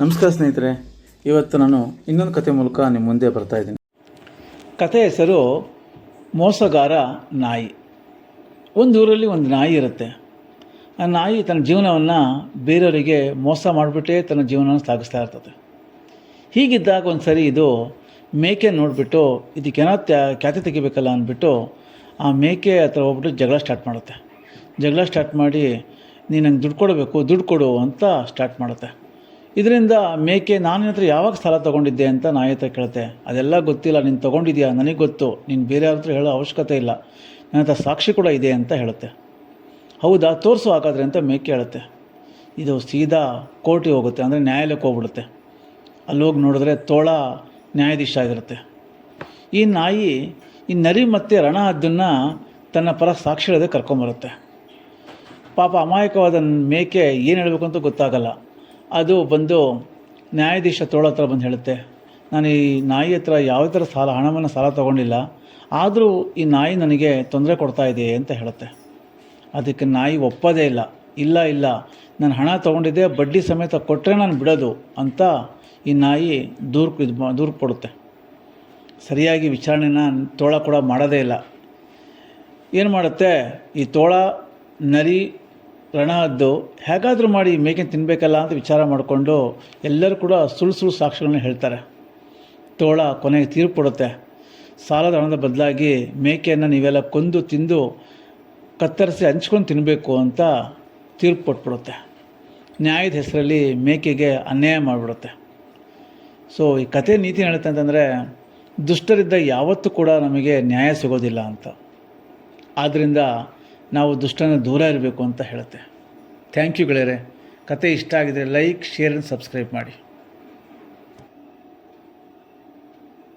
ನಮಸ್ಕಾರ ಸ್ನೇಹಿತರೆ, ಇವತ್ತು ನಾನು ಇನ್ನೊಂದು ಕತೆ ಮೂಲಕ ನಿಮ್ಮ ಮುಂದೆ ಬರ್ತಾ ಇದ್ದೀನಿ. ಕತೆ ಹೆಸರು ಮೋಸಗಾರ ನಾಯಿ. ಒಂದು ಊರಲ್ಲಿ ಒಂದು ನಾಯಿ ಇರುತ್ತೆ. ಆ ನಾಯಿ ತನ್ನ ಜೀವನವನ್ನು ಬೇರೆಯವರಿಗೆ ಮೋಸ ಮಾಡಿಬಿಟ್ಟೇ ತನ್ನ ಜೀವನವನ್ನು ಸಾಗಿಸ್ತಾ ಇರ್ತದೆ. ಹೀಗಿದ್ದಾಗ ಒಂದು ಸರಿ ಇದು ಮೇಕೆ ನೋಡಿಬಿಟ್ಟು ಇದಕ್ಕೇನೋ ತ್ಯಾ, ಖ್ಯಾತಿ ತೆಗಿಬೇಕಲ್ಲ ಅಂದ್ಬಿಟ್ಟು, ಆ ಮೇಕೆ ಹತ್ರ ಹೋಗ್ಬಿಟ್ಟು ಜಗಳ ಸ್ಟಾರ್ಟ್ ಮಾಡುತ್ತೆ. ಜಗಳ ಸ್ಟಾರ್ಟ್ ಮಾಡಿ ನೀನು ನಂಗೆ ದುಡ್ಡು ಕೊಡಬೇಕು, ದುಡ್ಡು ಕೊಡು ಅಂತ ಸ್ಟಾರ್ಟ್ ಮಾಡುತ್ತೆ. ಇದರಿಂದ ಮೇಕೆ ನಾನು ಹತ್ರ ಯಾವಾಗ ಸಾಲ ತೊಗೊಂಡಿದ್ದೆ ಅಂತ ನಾಯಿ ಹತ್ರ ಕೇಳುತ್ತೆ. ಅದೆಲ್ಲ ಗೊತ್ತಿಲ್ಲ, ನೀನು ತೊಗೊಂಡಿದ್ಯಾ? ನನಗೆ ಗೊತ್ತು. ನೀನು ಬೇರೆ ಯಾರ ಹತ್ರ ಹೇಳೋ ಅವಶ್ಯಕತೆ ಇಲ್ಲ. ನನ್ನ ಹತ್ರ ಸಾಕ್ಷಿ ಕೂಡ ಇದೆ ಅಂತ ಹೇಳುತ್ತೆ. ಹೌದಾ? ತೋರಿಸು ಹಾಗಾದ್ರೆ ಅಂತ ಮೇಕೆ ಹೇಳುತ್ತೆ. ಇದು ಸೀದಾ ಕೋರ್ಟಿಗೆ ಹೋಗುತ್ತೆ, ಅಂದರೆ ನ್ಯಾಯಾಲಯಕ್ಕೆ ಹೋಗ್ಬಿಡುತ್ತೆ. ಅಲ್ಲಿ ಹೋಗಿ ನೋಡಿದ್ರೆ ತೋಳ ನ್ಯಾಯಾಧೀಶ ಆಗಿರುತ್ತೆ. ಈ ನಾಯಿ, ಈ ನರಿ ಮತ್ತು ರಣ ಅದನ್ನು ತನ್ನ ಪರ ಸಾಕ್ಷಿ ಹೇಳದೆ ಕರ್ಕೊಂಬರುತ್ತೆ. ಪಾಪ ಅಮಾಯಕವಾದ ಮೇಕೆ ಏನು ಹೇಳಬೇಕು ಅಂತ ಗೊತ್ತಾಗಲ್ಲ. ಅದು ಬಂದು ನ್ಯಾಯಾಧೀಶ ತೋಳ ಹತ್ರ ಬಂದು ಹೇಳುತ್ತೆ, ನಾನು ಈ ನಾಯಿ ಹತ್ರ ಯಾವ ಥರ ಸಾಲ, ಹಣವನ್ನು ಸಾಲ ತೊಗೊಂಡಿಲ್ಲ, ಆದರೂ ಈ ನಾಯಿ ನನಗೆ ತೊಂದರೆ ಕೊಡ್ತಾ ಇದೆ ಅಂತ ಹೇಳುತ್ತೆ. ಅದಕ್ಕೆ ನಾಯಿ ಒಪ್ಪೋದೇ ಇಲ್ಲ ಇಲ್ಲ ಇಲ್ಲ, ನಾನು ಹಣ ತೊಗೊಂಡಿದ್ದೆ, ಬಡ್ಡಿ ಸಮೇತ ಕೊಟ್ಟರೆ ನಾನು ಬಿಡೋದು ಅಂತ ಈ ನಾಯಿ ದೂರು ಇದು ದೂರು ಕೊಡುತ್ತೆ. ಸರಿಯಾಗಿ ವಿಚಾರಣೆನ ತೋಳ ಕೂಡ ಮಾಡೋದೇ ಇಲ್ಲ. ಏನು ಮಾಡುತ್ತೆ, ಈ ತೋಳ ನರಿ ರಣ ಹದ್ದು ಹೇಗಾದರೂ ಮಾಡಿ ಮೇಕೆ ತಿನ್ನಬೇಕಲ್ಲ ಅಂತ ವಿಚಾರ ಮಾಡಿಕೊಂಡು ಎಲ್ಲರೂ ಕೂಡ ಸುಳ್ಳು ಸುಳ್ಳು ಸಾಕ್ಷಿಗಳನ್ನ ಹೇಳ್ತಾರೆ. ತೋಳ ಕೊನೆಗೆ ತೀರ್ಪು ಕೊಡುತ್ತೆ. ಸಾಲದ ಹಣದ ಬದಲಾಗಿ ಮೇಕೆಯನ್ನು ನೀವೆಲ್ಲ ಕೊಂದು ತಿಂದು ಕತ್ತರಿಸಿ ಹಂಚ್ಕೊಂಡು ತಿನ್ನಬೇಕು ಅಂತ ತೀರ್ಪು ಕೊಟ್ಬಿಡುತ್ತೆ. ನ್ಯಾಯದ ಹೆಸರಲ್ಲಿ ಮೇಕೆಗೆ ಅನ್ಯಾಯ ಮಾಡಿಬಿಡುತ್ತೆ. ಸೊ ಈ ಕತೆ ನೀತಿ ಹೇಳುತ್ತೆ ಅಂತಂದರೆ ದುಷ್ಟರಿದ್ದ ಯಾವತ್ತೂ ಕೂಡ ನಮಗೆ ನ್ಯಾಯ ಸಿಗೋದಿಲ್ಲ ಅಂತ. ಆದ್ದರಿಂದ ನಾವು ದುಷ್ಟನ ದೂರ ಇರಬೇಕು ಅಂತ ಹೇಳುತ್ತೆ. ಥ್ಯಾಂಕ್ ಯು ಗೆಳೆಯರೆ. ಕತೆ ಇಷ್ಟ ಆಗಿದರೆ ಲೈಕ್ ಶೇರ್ ಆ್ಯಂಡ್ ಸಬ್ಸ್ಕ್ರೈಬ್ ಮಾಡಿ.